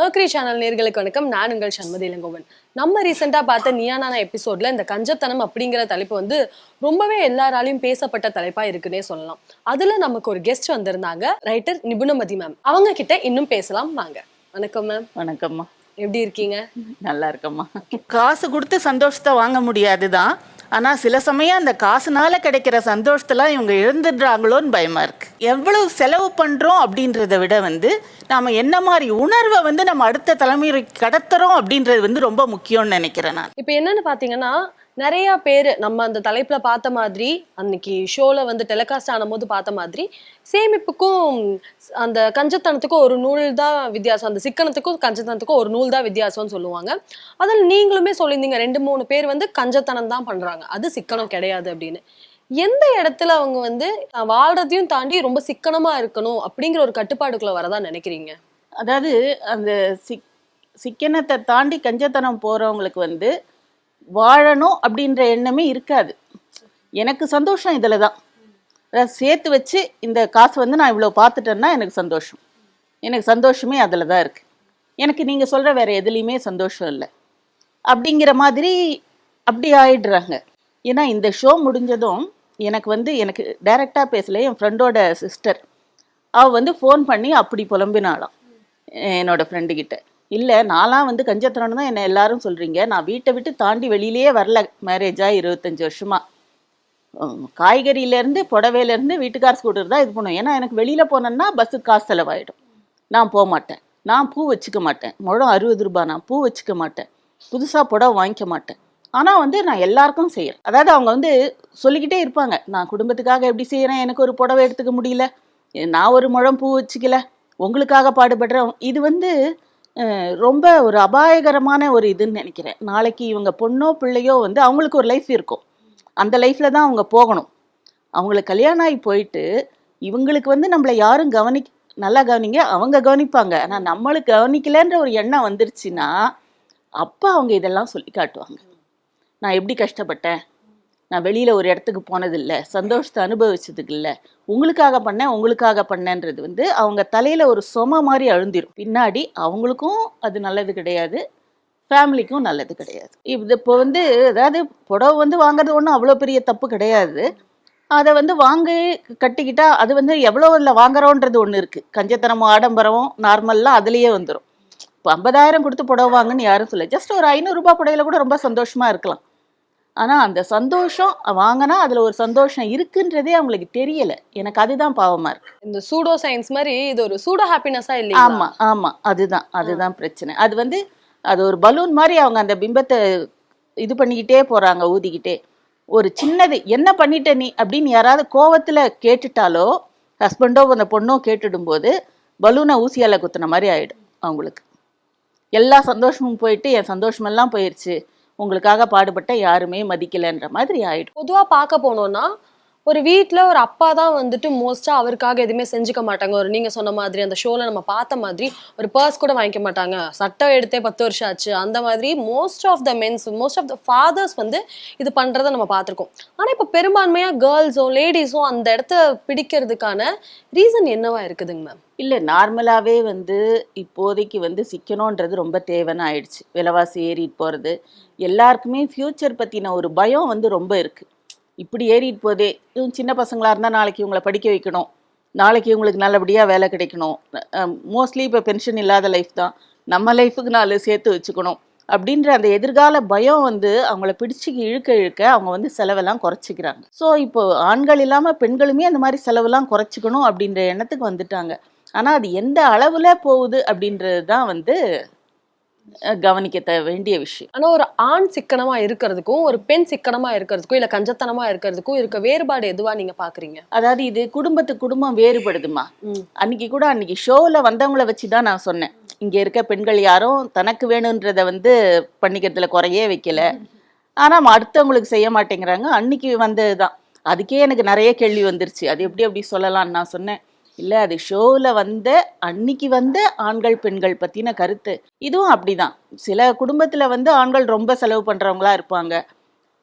Mercury channel நேர்களுக்கு வணக்கம். நான் உங்கள் சண்மதி இளங்கோவன். நம்ம ரீசெண்டாக பார்த்த நியானான எபிசோட்ல இந்த கஞ்சத்தனம் அப்படிங்கிற தலைப்பு வந்து ரொம்பவே எல்லாராலையும் பேசப்பட்ட தலைப்பா இருக்குன்னே சொல்லலாம். அதுல நமக்கு ஒரு கெஸ்ட் வந்திருந்தாங்க ரைட்டர் நிபுணமதி மேம் அவங்க கிட்ட இன்னும் பேசலாம். வாங்க. வணக்கம் மேம் வணக்கம்மா. எப்படி இருக்கீங்க? நல்லா இருக்கம்மா. காசு கொடுத்து சந்தோஷத்தை வாங்க முடியாது தான் ஆனால் சில சமயம் அந்த காசுனால கிடைக்கிற சந்தோஷத்தெல்லாம் இவங்க இழந்துடுறாங்களோன்னு பயமாக இருக்குது எவ்வளவு செலவு பண்ணுறோம் அப்படின்றத விட வந்து நாம் என்ன மாதிரி உணர்வை வந்து நம்ம அடுத்த தலைமுறை கடத்துறோம் அப்படின்றது வந்து ரொம்ப முக்கியம்னு நினைக்கிறேன் நான். இப்போ என்னன்னு பாத்தீங்கன்னா நிறைய பேர் நம்ம அந்த தலைப்புல பார்த்த மாதிரி அன்னைக்கு ஷோல வந்து டெலிகாஸ்ட் ஆனபோது பார்த்த மாதிரி சேமிப்புக்கும் அந்த கஞ்சத்தனத்துக்கும் ஒரு நூல் தான் வித்தியாசம். அந்த சிக்கனத்துக்கும் கஞ்சத்தனத்துக்கும் ஒரு நூல் தான் வித்தியாசம்னு சொல்லுவாங்க. அதில் நீங்களுமே சொல்லியிருந்தீங்க ரெண்டு மூணு பேர் வந்து கஞ்சத்தனம் தான் பண்றாங்க. அது சிக்கனம் கிடையாது அப்படின்னு. எந்த இடத்துல அவங்க வந்து வாழ்றதையும் தாண்டி ரொம்ப சிக்கனமா இருக்கணும் அப்படிங்கிற ஒரு கட்டுப்பாடுக்குள்ள வரதா நினைக்கிறீங்க? அதாவது அந்த சிக் சிக்கனத்தை தாண்டி கஞ்சத்தனம் போகிறவங்களுக்கு வந்து வாழணும் அப்படின்ற எண்ணமே இருக்காது. எனக்கு சந்தோஷம் இதில் தான் சேர்த்து வச்சு இந்த காசு வந்து நான் இவ்வளோ பார்த்துட்டேன்னா எனக்கு சந்தோஷம். எனக்கு சந்தோஷமே அதில் தான் இருக்குது எனக்கு நீங்கள் சொல்கிற வேறு எதுலேயுமே சந்தோஷம் இல்லை. அப்படிங்கிற மாதிரி அப்படி ஆயிடுறாங்க. ஏன்னா இந்த ஷோ முடிஞ்சதும் எனக்கு வந்து எனக்கு டைரெக்டாக பேசல. என் ஃப்ரெண்டோட சிஸ்டர் அவள் வந்து ஃபோன் பண்ணி அப்படி புலம்பினாளாம். என்னோடய ஃப்ரெண்டுக்கிட்ட இல்லை நான்லாம் வந்து கஞ்சத்தனம் தான் என்ன எல்லாரும் சொல்கிறீங்க நான் வீட்டை விட்டு தாண்டி வெளியிலேயே வரல. மேரேஜாக இருபத்தஞ்சி வருஷமாக காய்கறியிலேருந்து புடவையிலேருந்து வீட்டுக்கார் ஸ்கூட்டர் தான் இது பண்ணுவோம் ஏன்னா எனக்கு வெளியில் போனேன்னா பஸ்ஸுக்கு காசு செலவாயிடும். நான் போக மாட்டேன். நான் பூ வச்சுக்க மாட்டேன். முழம் அறுபது ரூபாய் நான் பூ வச்சுக்க மாட்டேன். புதுசாக புடவை வாங்கிக்க மாட்டேன். ஆனால் வந்து நான் எல்லாருக்கும் செய்கிறேன் அதாவது அவங்க வந்து சொல்லிக்கிட்டே இருப்பாங்க. நான் குடும்பத்துக்காக எப்படி செய்கிறேன் எனக்கு ஒரு புடவை எடுத்துக்க முடியல. நான் ஒரு முழம் பூ வச்சுக்கல. உங்களுக்காக பாடுபடுறேன். இது வந்து ரொம்ப ஒரு அபாயகரமான ஒரு இதுன்னு நினைக்கிறேன். நாளைக்கு இவங்க பொண்ணோ பிள்ளையோ வந்து அவங்களுக்கு ஒரு லைஃப் இருக்கும். அந்த லைஃப்பில் தான் அவங்க போகணும். அவங்களுக்கு கல்யாணம் ஆகி போயிட்டு இவங்களுக்கு வந்து நம்மளை யாரும் கவனி நல்லா கவனிங்க அவங்க கவனிப்பாங்க. ஆனால் நம்மளுக்கு கவனிக்கலைன்ற ஒரு எண்ணம் வந்துருச்சுன்னா அப்போ அவங்க இதெல்லாம் சொல்லி காட்டுவாங்க. நான் எப்படி கஷ்டப்பட்டேன்? நான் வெளியில் ஒரு இடத்துக்கு போனதில்லை. சந்தோஷத்தை அனுபவிச்சதுக்கு இல்லை உங்களுக்காக பண்ணேன் உங்களுக்காக பண்ணேன்றது வந்து அவங்க தலையில் ஒரு சொம மாதிரி அழுந்திரும். பின்னாடி அவங்களுக்கும் அது நல்லது கிடையாது ஃபேமிலிக்கும் நல்லது கிடையாது. இது இப்போ வந்து அதாவது புடவை வந்து வாங்குறது ஒன்றும் அவ்வளோ பெரிய தப்பு கிடையாது. அதை வந்து வாங்கி கட்டிக்கிட்டா அது வந்து எவ்வளோ இல்லை வாங்குறோன்றது ஒன்று இருக்குது கஞ்சத்தனமும் ஆடம்பரமும் நார்மல்லாம் அதுலேயே வந்துடும் இப்போ ஐம்பதாயிரம் கொடுத்து புடவை வாங்குன்னு யாரும் சொல்ல ஜஸ்ட் ஒரு ஐநூறுரூபா புடவையில் கூட ரொம்ப சந்தோஷமாக இருக்கலாம். ஆனால் அந்த சந்தோஷம் வாங்கினா அதில் ஒரு சந்தோஷம் இருக்குன்றதே அவங்களுக்கு தெரியலை. எனக்கு அதுதான் பாவமாக இருக்கு. இந்த சூடோ சயின்ஸ் மாதிரி இது ஒரு சூடோ ஹாப்பினஸா இல்லையா ஆமா ஆமா. அதுதான் அதுதான் பிரச்சனை. அது வந்து அது ஒரு பலூன் மாதிரி அவங்க அந்த பிம்பத்தை இது பண்ணிக்கிட்டே போறாங்க ஊதிக்கிட்டே. ஒரு சின்னது என்ன பண்ணிட்ட நீ? அப்படின்னு யாராவது கோவத்துல கேட்டுட்டாலோ ஹஸ்பண்டோ அந்த பொண்ணோ கேட்டுடும்போது பலூனை ஊசியால குத்துன மாதிரி ஆயிடும் அவங்களுக்கு. எல்லா சந்தோஷமும் போயிட்டு என் சந்தோஷமெல்லாம் போயிடுச்சு உங்களுக்காக பாடுபட்ட யாருமே மதிக்கலைன்ற மாதிரி ஆயிடும். பொதுவா பார்க்க போனோம்னா ஒரு வீட்டில் ஒரு அப்பா தான் வந்துட்டு மோஸ்ட்டாக அவருக்காக எதுவுமே செஞ்சுக்க மாட்டாங்க. ஒரு நீங்கள் சொன்ன மாதிரி அந்த ஷோவில் நம்ம பார்த்த மாதிரி ஒரு பர்ஸ் கூட வாங்கிக்க மாட்டாங்க. சட்டம் எடுத்தே பத்து வருஷம் ஆச்சு. அந்த மாதிரி most of the men's most of the fathers வந்து இது பண்ணுறத நம்ம பார்த்துருக்கோம். ஆனால் இப்போ பெரும்பான்மையாக கேர்ள்ஸோ லேடிஸோ அந்த இடத்த பிடிக்கிறதுக்கான ரீசன் என்னவா இருக்குதுங்க மேம் இல்லை நார்மலாகவே வந்து இப்போதைக்கு வந்து சிக்கணுன்றது ரொம்ப தேவைன்னு ஆயிடுச்சு. விலைவாசி ஏறிட்டு போகிறது எல்லாருக்குமே ஃப்யூச்சர் பற்றின ஒரு பயம் வந்து ரொம்ப இருக்குது இப்படி ஏறிட்டு போதே இவங்க சின்ன பசங்களாக இருந்தால் நாளைக்கு இவங்களை படிக்க வைக்கணும். நாளைக்கு இவங்களுக்கு நல்லபடியாக வேலை கிடைக்கணும். மோஸ்ட்லி இப்போ பென்ஷன் இல்லாத லைஃப் தான். நம்ம லைஃபுக்கு நாலு சேர்த்து வச்சுக்கணும். அப்படின்ற அந்த எதிர்கால பயம் வந்து அவங்கள பிடிச்சி இழுக்க இழுக்க அவங்க வந்து செலவெல்லாம் குறைச்சிக்கிறாங்க. ஸோ இப்போ ஆண்கள் இல்லாமல் பெண்களுமே அந்த மாதிரி செலவெல்லாம் குறைச்சிக்கணும் அப்படின்ற எண்ணத்துக்கு வந்துட்டாங்க. ஆனால் அது எந்த அளவில் போகுது அப்படின்றது தான் வந்து கவனிக்க வேண்டிய விஷயம். ஆனா ஒரு ஆண் சிக்கனமா இருக்கிறதுக்கும் ஒரு பெண் சிக்கனமா இருக்கிறதுக்கும் இல்ல கஞ்சத்தனமா இருக்கிறதுக்கும் இருக்க வேறுபாடு எதுவா நீங்க பாக்குறீங்க? அதாவது இது குடும்பத்து குடும்பம் வேறுபடுதுமா. அன்னைக்கு கூட அன்னைக்கு ஷோவில் வந்தவங்கள வச்சு தான் நான் சொன்னேன். இங்கே இருக்க பெண்கள் யாரும் தனக்கு வேணுன்றதை வந்து பண்ணிக்கிறதுல குறையே வைக்கல. ஆனால் அடுத்தவங்களுக்கு செய்ய மாட்டேங்கிறாங்க. அன்னைக்கு வந்தது தான் அதுக்கே எனக்கு நிறைய கேள்வி வந்துருச்சு. அது எப்படி அப்படி சொல்லலாம்னு நான் சொன்னேன். இல்லை அது ஷோவில் வந்த அன்னைக்கு வந்த ஆண்கள் பெண்கள் பற்றின கருத்து. இதுவும் அப்படிதான். சில குடும்பத்தில் வந்து ஆண்கள் ரொம்ப செலவு பண்ணுறவங்களா இருப்பாங்க.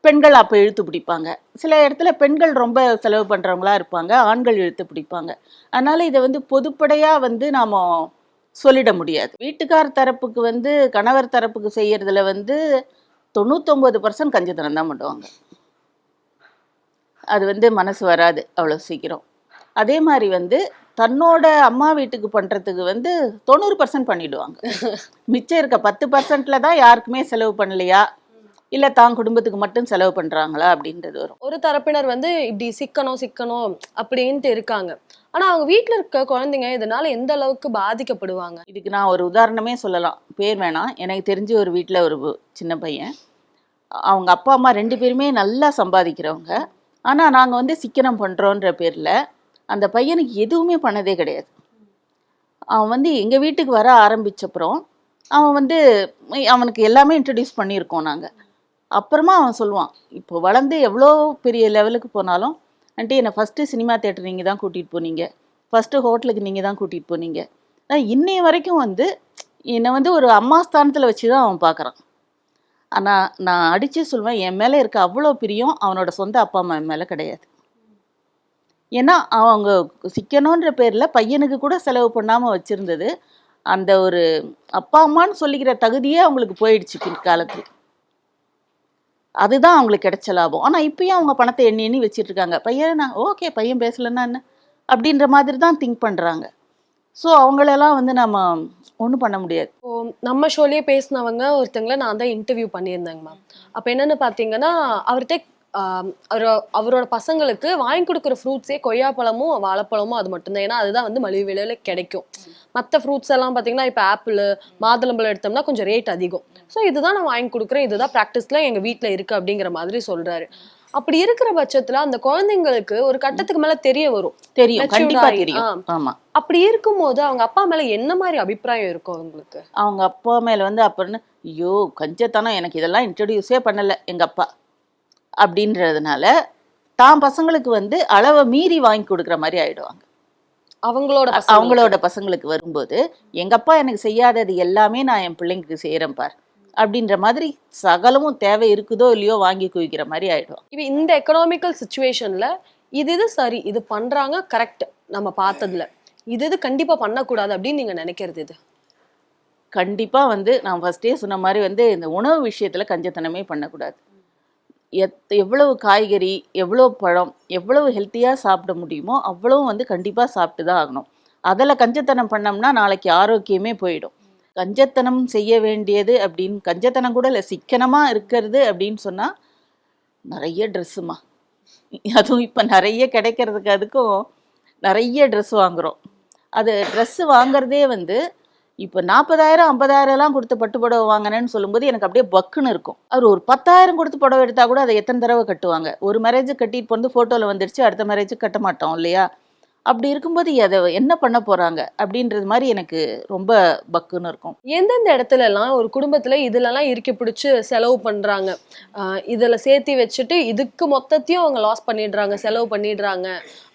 பெண்கள் அப்போ இழுத்து பிடிப்பாங்க. சில இடத்துல பெண்கள் ரொம்ப செலவு பண்ணுறவங்களா இருப்பாங்க. ஆண்கள் இழுத்து பிடிப்பாங்க. அதனால இதை வந்து பொதுப்படையாக வந்து நாம் சொல்லிட முடியாது. வீட்டுக்கார் தரப்புக்கு வந்து கணவர் தரப்புக்கு செய்யறதுல வந்து தொண்ணூத்தொம்பது பர்சன்ட் கஞ்சத்தனம் தான் பண்ணுவாங்க. அது வந்து மனசு வராது அவ்வளோ சீக்கிரம். அதே மாதிரி வந்து தன்னோட அம்மா வீட்டுக்கு பண்ணுறதுக்கு வந்து தொண்ணூறு பர்சன்ட் பண்ணிடுவாங்க. மிச்சம் இருக்க பத்து பர்சன்ட்ல தான் யாருக்குமே செலவு பண்ணலையா? இல்லை தான் குடும்பத்துக்கு மட்டும் செலவு பண்ணுறாங்களா அப்படின்றது வரும். ஒரு தரப்பினர் வந்து இப்படி சிக்கணும் சிக்கணும் அப்படின்ட்டு இருக்காங்க. ஆனா அவங்க வீட்ல இருக்க குழந்தைங்க இதனால எந்த அளவுக்கு பாதிக்கப்படுவாங்க? இதுக்கு நான் ஒரு உதாரணமே சொல்லலாம். பேர் வேணாம். எனக்கு தெரிஞ்ச ஒரு வீட்டில் ஒரு சின்ன பையன். அவங்க அப்பா அம்மா ரெண்டு பேருமே நல்லா சம்பாதிக்கிறவங்க. ஆனால் நாங்கள் வந்து சிக்கனம் பண்ணுறோன்ற பேரில் அந்த பையனுக்கு எதுவுமே பண்ணதே கிடையாது. அவன் வந்து எங்கள் வீட்டுக்கு வர ஆரம்பிச்சப்புறம் அவன் வந்து அவனுக்கு எல்லாமே இன்ட்ரடியூஸ் பண்ணியிருக்கோம் நாங்கள் அப்புறமா அவன் சொல்லுவான் இப்போ வளர்ந்து எவ்வளோ பெரிய லெவலுக்கு போனாலும் ஆண்டி என்னை ஃபஸ்ட்டு சினிமா தேட்டர் நீங்கள் தான் கூட்டிகிட்டு போனீங்க. ஃபஸ்ட்டு ஹோட்டலுக்கு நீங்கள் தான் கூட்டிகிட்டு போனீங்க. நான் இன்னைய வரைக்கும் வந்து என்னை வந்து ஒரு அம்மா ஸ்தானத்தில் வச்சு தான் அவன் பார்க்குறான் ஆனால் நான் அடித்து சொல்லுவேன் என் மேலே இருக்க அவ்வளோ பிரியம் அவனோட சொந்த அப்பா அம்மா என் மேலே கிடையாது. ஏன்னா அவங்க சிக்கணுன்ற பேரில் பையனுக்கு கூட செலவு பண்ணாமல் வச்சுருந்தது. அந்த ஒரு அப்பா அம்மான்னு சொல்லிக்கிற தகுதியே அவங்களுக்கு போயிடுச்சு பிற்காலத்தில் அதுதான் அவங்களுக்கு கிடைச்ச லாபம். ஆனால் இப்பயும் அவங்க பணத்தை எண்ணி எண்ணி வச்சிட்டு இருக்காங்க பையன் நான் ஓகே பையன் பேசலன்னா என்ன? அப்படின்ற மாதிரி தான் திங்க் பண்ணுறாங்க ஸோ அவங்களெல்லாம் வந்து நம்ம ஒன்றும் பண்ண முடியாது. இப்போ நம்ம ஷோலயே பேசினவங்க ஒருத்தங்களை நான் தான் இன்டர்வியூ பண்ணியிருந்தேங்க மேம். அப்ப என்னன்னு பாத்தீங்கன்னா அவர்கிட்ட அவரோட பசங்களுக்கு வாங்கி கொடுக்குற ஃப்ரூட்ஸே கொய்யாப்பழமும் வாழைப்பழமும் அது மட்டும்தான். ஏன்னா அதுதான் வந்து மலிவு விலையில கிடைக்கும். மற்ற ஃப்ரூட்ஸ் எல்லாம் பார்த்தீங்கன்னா இப்போ ஆப்பிள் மாதுளம்பழம் எடுத்தோம்னா கொஞ்சம் ரேட் அதிகம். ஸோ இதுதான் நான் வாங்கி கொடுக்குறேன். இதுதான் ப்ராக்டிஸ்ல எங்க வீட்டில் இருக்கு அப்படிங்கிற மாதிரி சொல்றாரு. அப்படி இருக்கிற பட்சத்துல அந்த குழந்தைங்களுக்கு ஒரு கட்டத்துக்கு மேல தெரிய வரும். தெரியும். ஆகி, தெரியும். ஆ. ஆமாம் அப்படி இருக்கும்போது அவங்க அப்பா மேல என்ன மாதிரி அபிப்பிராயம் இருக்கும் அவங்களுக்கு அவங்க அப்பா மேலே வந்து அப்புறம் ஐயோ கஞ்சத்தனம் எனக்கு இதெல்லாம் இன்ட்ரடியூஸே பண்ணலை. எங்கள் அப்பா. அப்படின்றதுனால தான் பசங்களுக்கு வந்து அளவை மீறி வாங்கி கொடுக்குற மாதிரி ஆயிடுவாங்க. அவங்களோட. அவங்களோட பசங்களுக்கு வரும்போது எங்க அப்பா எனக்கு செய்யாதது எல்லாமே நான் என் பிள்ளைங்களுக்கு செய்கிறேன் பார். அப்படின்ற மாதிரி சகலமும் தேவை இருக்குதோ இல்லையோ வாங்கி குவிக்கிற மாதிரி ஆயிடும் இப்ப இந்த எக்கனாமிக்கல் சுச்சுவேஷன்ல இது இது சரி இது பண்றாங்க கரெக்ட் நம்ம பார்த்ததுல. இது இது கண்டிப்பா பண்ணக்கூடாது அப்படின்னு நீங்க நினைக்கிறது இது கண்டிப்பா வந்து நான் ஃபர்ஸ்டே சொன்ன மாதிரி வந்து இந்த உணவு விஷயத்துல கஞ்சத்தனமே பண்ணக்கூடாது. எத் எவ்வளவு காய்கறி எவ்வளோ பழம் எவ்வளவு ஹெல்த்தியாக சாப்பிட முடியுமோ அவ்வளவும் வந்து கண்டிப்பாக சாப்பிட்டு தான் ஆகணும். அதில் கஞ்சத்தனம் பண்ணோம்னா நாளைக்கு ஆரோக்கியமே போயிடும். கஞ்சத்தனம் செய்ய வேண்டியது அப்படின்னு கஞ்சத்தனம் கூட இல்லை சிக்கனமாக இருக்கிறது அப்படின்னு சொன்னால் நிறைய ட்ரெஸ்ஸுமா அதுவும் இப்போ நிறைய கிடைக்கிறதுக்கு அதுக்கும் நிறைய ட்ரெஸ் வாங்குகிறோம் அது ட்ரெஸ்ஸு வாங்குறதே வந்து இப்போ நாற்பதாயிரம் ஐம்பதாயிரம்லாம் கொடுத்து பட்டு புடவை வாங்கினேன்னு சொல்லும்போது எனக்கு அப்படியே பக்குன்னு இருக்கும். அவர் ஒரு பத்தாயிரம் கொடுத்து புடவை எடுத்தால் கூட அதை எத்தனை தடவை கட்டுவாங்க? ஒரு மேரேஜ் கட்டிட்டு போனது ஃபோட்டோவில் வந்துடுச்சு அடுத்த மேரேஜ் கட்ட மாட்டோம் இல்லையா? அப்படி இருக்கும்போது அதை என்ன பண்ண போகிறாங்க அப்படின்றது மாதிரி எனக்கு ரொம்ப பக்குன்னு இருக்கும். எந்தெந்த இடத்துல எல்லாம் ஒரு குடும்பத்துல இதுல எல்லாம் இறுக்கி பிடிச்சு செலவு பண்றாங்க? இதுல சேர்த்தி வச்சுட்டு இதுக்கு மொத்தத்தையும் அவங்க லாஸ் பண்ணிடுறாங்க செலவு பண்ணிடுறாங்க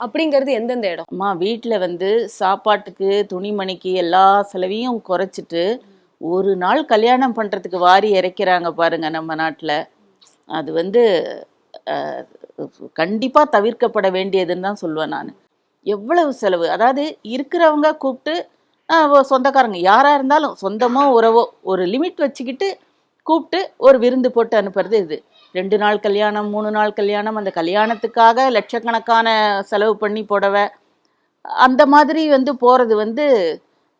அப்படிங்கிறது எந்தெந்த இடம்? அம்மா வீட்டில் வந்து சாப்பாட்டுக்கு துணிமணிக்கு எல்லா செலவையும் குறைச்சிட்டு ஒரு நாள் கல்யாணம் பண்ணுறதுக்கு வாரி இறைக்கிறாங்க பாருங்க நம்ம நாட்டில். அது வந்து கண்டிப்பாக தவிர்க்கப்பட வேண்டியதுன்னு தான் சொல்லுவேன் நான். எவ்வளவு செலவு? அதாவது இருக்கிறவங்க கூப்பிட்டு சொந்தக்காரங்க. யாராக இருந்தாலும் சொந்தமோ உறவோ ஒரு லிமிட் வச்சுக்கிட்டு கூப்பிட்டு ஒரு விருந்து போட்டு அனுப்புறது இது. ரெண்டு நாள் கல்யாணம் மூணு நாள் கல்யாணம் அந்த கல்யாணத்துக்காக லட்சக்கணக்கான செலவு பண்ணி புடவை அந்த மாதிரி வந்து போகிறது வந்து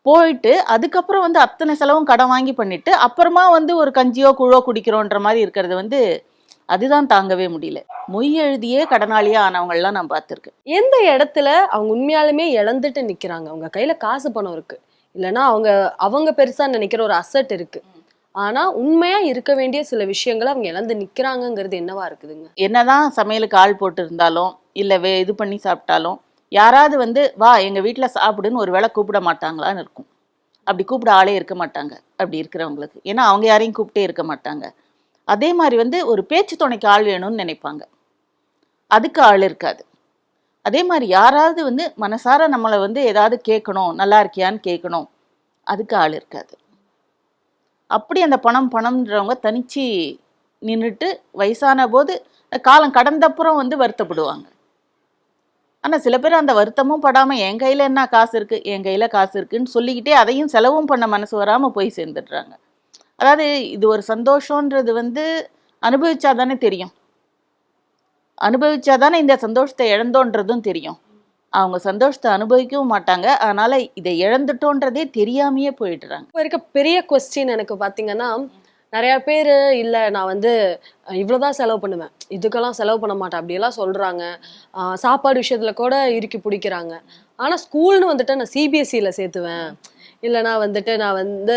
போயிட்டு அதுக்கப்புறம் வந்து அத்தனை செலவும் கடன் வாங்கி பண்ணிட்டு அப்புறமா வந்து ஒரு கஞ்சியோ குழோ குடிக்கிறோன்ற மாதிரி இருக்கிறது வந்து அதுதான் தாங்கவே முடியல. மொய் எழுதியே கடனாளியா ஆனவங்கள்லாம் நான் பார்த்துருக்கேன். எந்த இடத்துல அவங்க உண்மையாலுமே இழந்துட்டு நிக்கிறாங்க? அவங்க கையில காசு பணம் இருக்கு. இல்லைன்னா அவங்க அவங்க பெருசா நினைக்கிற ஒரு அசட் இருக்கு. ஆனா உண்மையா இருக்க வேண்டிய சில விஷயங்களை அவங்க இழந்து நிக்கிறாங்கங்கிறது என்னவா இருக்குதுங்க? என்னதான் சமையலுக்கு ஆள் போட்டு இருந்தாலும் இல்லை வே இது பண்ணி சாப்பிட்டாலும் யாராவது வந்து வா எங்கள் வீட்டில் சாப்பிடுன்னு ஒரு வேளை கூப்பிட மாட்டாங்களான்னு இருக்கும். அப்படி கூப்பிட ஆளே இருக்க மாட்டாங்க. அப்படி இருக்கிறவங்களுக்கு. ஏன்னா அவங்க யாரையும் கூப்பிட்டே இருக்க மாட்டாங்க. அதே மாதிரி வந்து ஒரு பேச்சு துணைக்கு ஆள் வேணும்னு நினைப்பாங்க. அதுக்கு ஆள் இருக்காது. அதே மாதிரி யாராவது வந்து மனசார நம்மளை வந்து ஏதாவது கேட்கணும் நல்லா இருக்கியான்னு கேட்கணும் அதுக்கு ஆள் இருக்காது. அப்படி அந்த பணம் பணம்ன்றவங்க தனிச்சு நின்றுட்டு வயசான போது காலம் கடந்தப்புறம் வந்து வருத்தப்படுவாங்க. ஆனால் சில பேர் அந்த வருத்தமும் படாமல் என் கையில் என்ன காசு இருக்குது என் கையில் காசு இருக்குன்னு சொல்லிக்கிட்டே அதையும் செலவும் பண்ண மனசு வராமல் போய் சேர்ந்துடுறாங்க. அதாவது இது ஒரு சந்தோஷன்றது வந்து அனுபவிச்சா தானே தெரியும். அனுபவிச்சா தானே இந்த சந்தோஷத்தை இழந்தோன்றதும் தெரியும். அவங்க சந்தோஷத்தை அனுபவிக்கவும் மாட்டாங்க. அதனால இதை இழந்துட்டோன்றதே தெரியாமையே போயிடுறாங்க. இப்போ இருக்க பெரிய கொஸ்டின் எனக்கு பாத்தீங்கன்னா நிறைய பேர் இல்ல நான் வந்து இவ்வளோதான் இவ்வளவுதான் செலவு பண்ணுவேன். இதுக்கெல்லாம் செலவு பண்ண மாட்டேன். அப்படியெல்லாம் சொல்றாங்க. ஆஹ், சாப்பாடு விஷயத்துல கூட இறுக்கி பிடிக்கிறாங்க. ஆனா ஸ்கூல்னு வந்துட்டு நான் சிபிஎஸ்சியில் சேர்த்துவேன். இல்லைனா வந்துட்டு நான் வந்து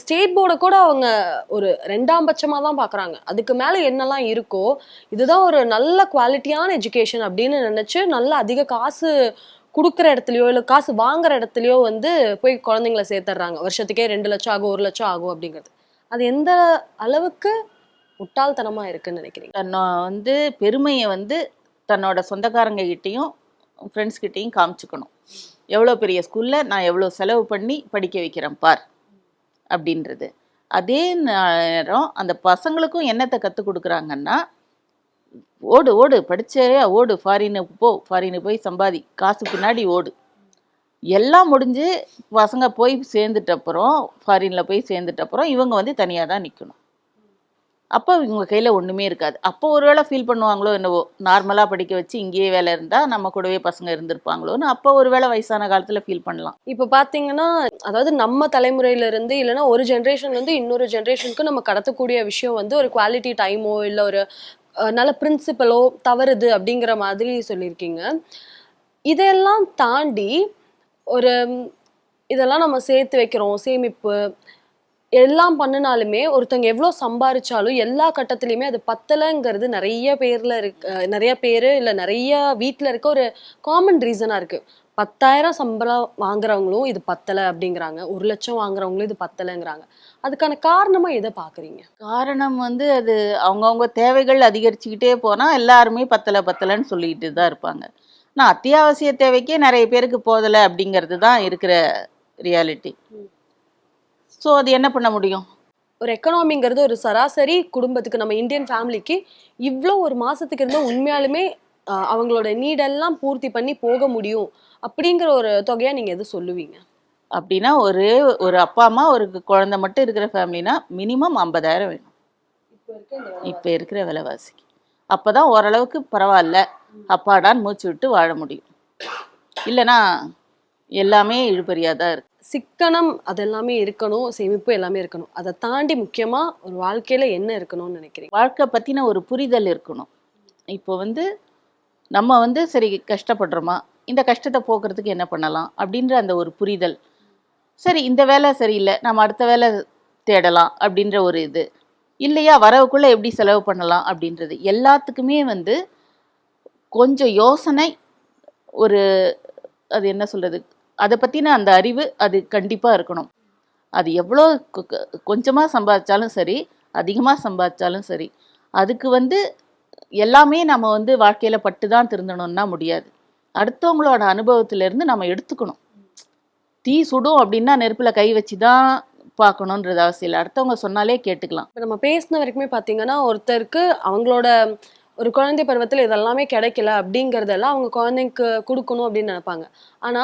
ஸ்டேட் போர்டை கூட அவங்க ஒரு ரெண்டாம் பட்சமாக தான் பார்க்குறாங்க அதுக்கு மேலே என்னெல்லாம் இருக்கோ இதுதான் ஒரு நல்ல குவாலிட்டியான எஜுகேஷன் அப்படின்னு நினச்சி நல்ல அதிக காசு கொடுக்குற இடத்துலையோ இல்லை காசு வாங்குற இடத்துலையோ வந்து போய் குழந்தைங்கள சேர்த்துட்றாங்க வருஷத்துக்கே ரெண்டு லட்சம் ஆகும் ஒரு லட்சம் ஆகும் அப்படிங்கிறது. அது எந்த அளவுக்கு முட்டாள்தனமாக இருக்குன்னு நினைக்கிறீங்க? நான் வந்து பெருமையை வந்து தன்னோட சொந்தக்காரங்க கிட்டேயும் ஃப்ரெண்ட்ஸ்கிட்டையும் காமிச்சுக்கணும். எவ்வளோ பெரிய ஸ்கூலில் நான் எவ்வளோ செலவு பண்ணி படிக்க வைக்கிறேன் பார் அப்படின்றது. அதே நேரம் அந்த பசங்களுக்கும் என்னத்தை கற்றுக் கொடுக்குறாங்கன்னா ஓடு ஓடு படித்தே ஓடு ஃபாரினு போ ஃபாரினு போய் சம்பாதி காசு பின்னாடி ஓடு. எல்லாம் முடிஞ்சு பசங்க போய் சேர்ந்துட்டப்புறம் ஃபாரினில் போய் சேர்ந்துட்ட அப்புறம் இவங்க வந்து தனியாக தான் நிற்கணும் அப்போ இவங்க கையில் ஒன்றுமே இருக்காது. அப்போ ஒரு வேளை ஃபீல் பண்ணுவாங்களோ என்னவோ நார்மலாக படிக்க வச்சு இங்கேயே வேலை இருந்தால் நம்ம கூடவே பசங்க இருந்திருப்பாங்களோன்னு அப்போ ஒரு வேளை வயசான காலத்தில் ஃபீல் பண்ணலாம். இப்போ பாத்தீங்கன்னா அதாவது நம்ம தலைமுறையில இருந்து இல்லைன்னா ஒரு ஜென்ரேஷன்லேருந்து இன்னொரு ஜென்ரேஷனுக்கு நம்ம கடத்தக்கூடிய விஷயம் வந்து ஒரு குவாலிட்டி டைமோ இல்ல ஒரு அஹ், நல்ல பிரின்சிபலோ தவறுது அப்படிங்கிற மாதிரி சொல்லியிருக்கீங்க. இதெல்லாம் தாண்டி ஒரு இதெல்லாம் நம்ம சேர்த்து வைக்கிறோம் சேமிப்பு எல்லாம் பண்ணினாலுமே ஒருத்தங்க எவ்வளோ சம்பாரிச்சாலும் எல்லா கட்டத்துலையுமே அது பத்தலைங்கிறது நிறைய பேர்ல இருக்கு நிறைய பேர் இல்லை நிறைய வீட்டில் இருக்க ஒரு காமன் ரீசனாக இருக்கு. பத்தாயிரம் சம்பளம் வாங்குறவங்களும் இது பத்தலை அப்படிங்கிறாங்க. ஒரு லட்சம் வாங்குறவங்களும் இது பத்தலைங்கிறாங்க. அதுக்கான காரணமா எதை பாக்குறீங்க? காரணம் வந்து அது அவங்கவுங்க தேவைகள் அதிகரிச்சுக்கிட்டே போனால் எல்லாருமே பத்தலை பத்தலைன்னு சொல்லிக்கிட்டு தான் இருப்பாங்க. ஆனால் அத்தியாவசிய தேவைக்கே நிறைய பேருக்கு போதலை அப்படிங்கிறது தான் இருக்கிற ரியாலிட்டி ஸோ அது என்ன பண்ண முடியும்? ஒரு எக்கனாமிங்கிறது ஒரு சராசரி குடும்பத்துக்கு நம்ம இந்தியன் ஃபேமிலிக்கு இவ்வளோ ஒரு மாசத்துக்கு இருந்தால் உண்மையாலுமே அவங்களோட நீடெல்லாம் பூர்த்தி பண்ணி போக முடியும் அப்படிங்கிற ஒரு தொகையா நீங்க எது சொல்லுவீங்க? அப்படின்னா ஒரு ஒரு அப்பா அம்மா ஒரு குழந்தை மட்டும் இருக்கிற ஃபேமிலினா மினிமம் ஐம்பதாயிரம் வேணும். இப்போ இருக்கிற விலைவாசிக்கு. அப்போ தான் ஓரளவுக்கு பரவாயில்ல. அப்பாடான்னு மூச்சு விட்டு வாழ முடியும். இல்லைன்னா எல்லாமே இழுபறியாக தான் இருக்கு. சிக்கனம் அதெல்லாமே இருக்கணும் சேமிப்பு எல்லாமே இருக்கணும். அதை தாண்டி முக்கியமாக ஒரு வாழ்க்கையில் என்ன இருக்கணும்னு நினைக்கிறீங்க? வாழ்க்கை பற்றின ஒரு புரிதல் இருக்கணும். இப்போ வந்து நம்ம வந்து சரி கஷ்டப்படுறோமா? இந்த கஷ்டத்தை போக்குறதுக்கு என்ன பண்ணலாம்? அப்படின்ற அந்த ஒரு புரிதல். சரி இந்த வேலை சரியில்லை நம்ம அடுத்த வேலை தேடலாம் அப்படின்ற ஒரு இது. இல்லையா? வரவுக்குள்ளே எப்படி செலவு பண்ணலாம் அப்படின்றது. எல்லாத்துக்குமே வந்து கொஞ்சம் யோசனை ஒரு அது என்ன சொல்கிறது அதை பற்றின அந்த அறிவு அது கண்டிப்பாக இருக்கணும். அது எவ்வளோ கொஞ்சமாக சம்பாதிச்சாலும் சரி அதிகமாக சம்பாதிச்சாலும் சரி அதுக்கு வந்து எல்லாமே நம்ம வந்து வாழ்க்கையில் பட்டு தான் திருந்தணும்னா முடியாது. அடுத்தவங்களோட அனுபவத்திலேருந்து நம்ம எடுத்துக்கணும். தீ சுடும் அப்படின்னா நெருப்பில் கை வச்சு தான் பார்க்கணுன்றது அவசியம் இல்லை. அடுத்தவங்க சொன்னாலே கேட்டுக்கலாம். இப்போ நம்ம பேசின வரைக்குமே பார்த்தீங்கன்னா ஒருத்தருக்கு அவங்களோட ஒரு குழந்தை பருவத்தில் இதெல்லாமே கிடைக்கல அப்படிங்கிறதெல்லாம் அவங்க குழந்தைக்கு கொடுக்கணும் அப்படின்னு நினைப்பாங்க. ஆனா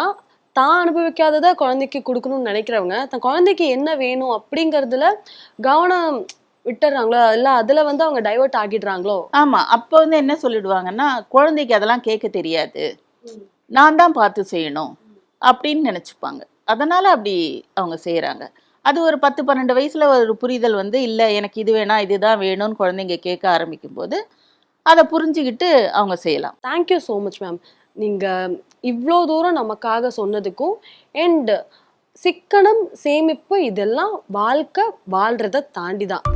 தான் அனுபவிக்காததை குழந்தைக்கு கொடுக்கணும்னு நினைக்கிறவங்க தன் குழந்தைக்கு என்ன வேணும் அப்படிங்கறதுல கவனம் விட்டுறாங்களோ இல்ல அதுல வந்து அவங்க டைவர்ட் ஆகிடுறாங்களோ? ஆமாம் அப்போ வந்து என்ன சொல்லிடுவாங்கன்னா குழந்தைக்கு அதெல்லாம் கேட்க தெரியாது. நான் தான் பார்த்து செய்யணும் அப்படின்னு நினச்சிப்பாங்க. அதனால் அப்படி அவங்க செய்கிறாங்க அது ஒரு பத்து பன்னெண்டு வயசில் ஒரு புரிதல் வந்து இல்லை எனக்கு இது வேணாம் இதுதான் வேணும்னு குழந்தைங்க கேட்க ஆரம்பிக்கும் போது அதை புரிஞ்சுக்கிட்டு அவங்க செய்யலாம். தேங்க்யூ ஸோ மச் மேம் நீங்க இவ்வளோ தூரம் நமக்காக சொன்னதுக்கும் அண்ட் சிக்கனம் சேமிப்பு இதெல்லாம் வாழ்க்கை வாழ்கிறத தாண்டி தான்